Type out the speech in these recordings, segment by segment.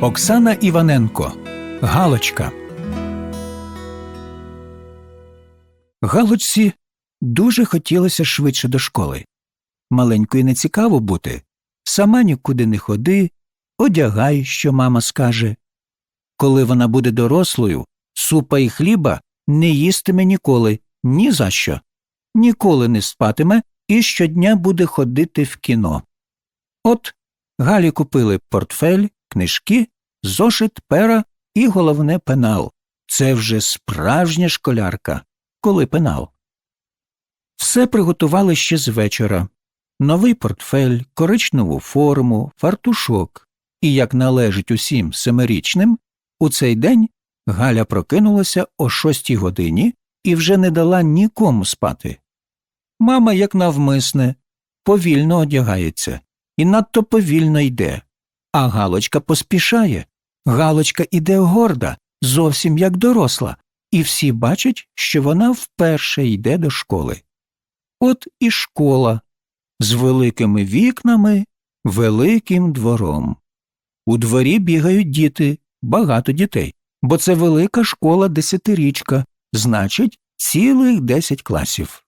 Оксана Іваненко Галочка. Галочці дуже хотілося швидше до школи. Маленькою не цікаво бути. Сама нікуди не ходи, одягай, що мама скаже. Коли вона буде дорослою, супа і хліба не їстиме ніколи, ні за що. Ніколи не спатиме і щодня буде ходити в кіно. От Галі купили портфель, книжки, зошит, пера і головне пенал. Це вже справжня школярка, коли пенал. Все приготували ще з вечора новий портфель, коричневу форму, фартушок. І, як належить усім семирічним, у цей день Галя прокинулася о шостій годині і вже не дала нікому спати. Мама, як навмисне, повільно одягається і надто повільно йде. А Галочка поспішає. Галочка іде горда, зовсім як доросла, і всі бачать, що вона вперше йде до школи. От і школа з великими вікнами, великим двором. У дворі бігають діти, багато дітей, бо це велика школа десятирічка, значить, цілих десять класів.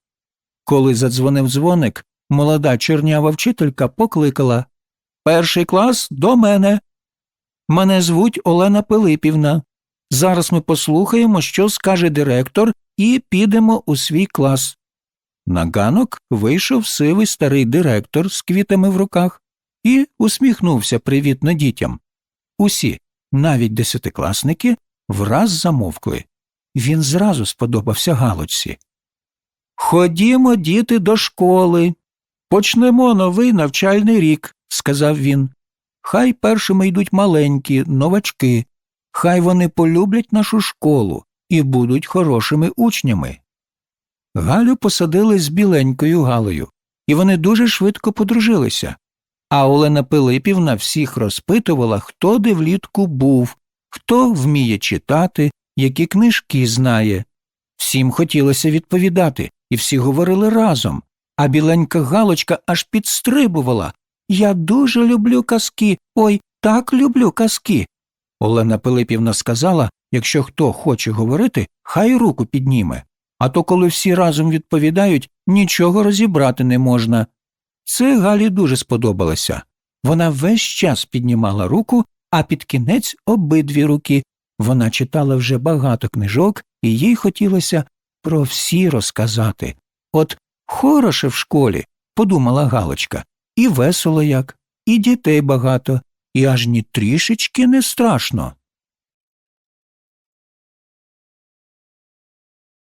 Коли задзвонив дзвоник, молода чорнява вчителька покликала Перший клас до мене. Мене звуть Олена Пилипівна. Зараз ми послухаємо, що скаже директор, і підемо у свій клас. На ганок вийшов сивий старий директор з квітами в руках і усміхнувся привітно дітям. Усі, навіть десятикласники, враз замовкли. Він зразу сподобався Галочці. Ходімо, діти, до школи. Почнемо новий навчальний рік, сказав він. Хай першими йдуть маленькі, новачки, хай вони полюблять нашу школу і будуть хорошими учнями. Галю посадили з біленькою Галею, і вони дуже швидко подружилися. А Олена Пилипівна всіх розпитувала, хто де влітку був, хто вміє читати, які книжки знає. Всім хотілося відповідати, і всі говорили разом, а біленька Галочка аж підстрибувала. Я дуже люблю казки, ой, так люблю казки. Олена Пилипівна сказала, якщо хто хоче говорити, хай руку підніме, а то коли всі разом відповідають, нічого розібрати не можна. Це Галі дуже сподобалося. Вона весь час піднімала руку, а під кінець обидві руки. Вона читала вже багато книжок, і їй хотілося про всі розказати. От хороше в школі, подумала Галочка, і весело як, і дітей багато, і аж ні трішечки не страшно.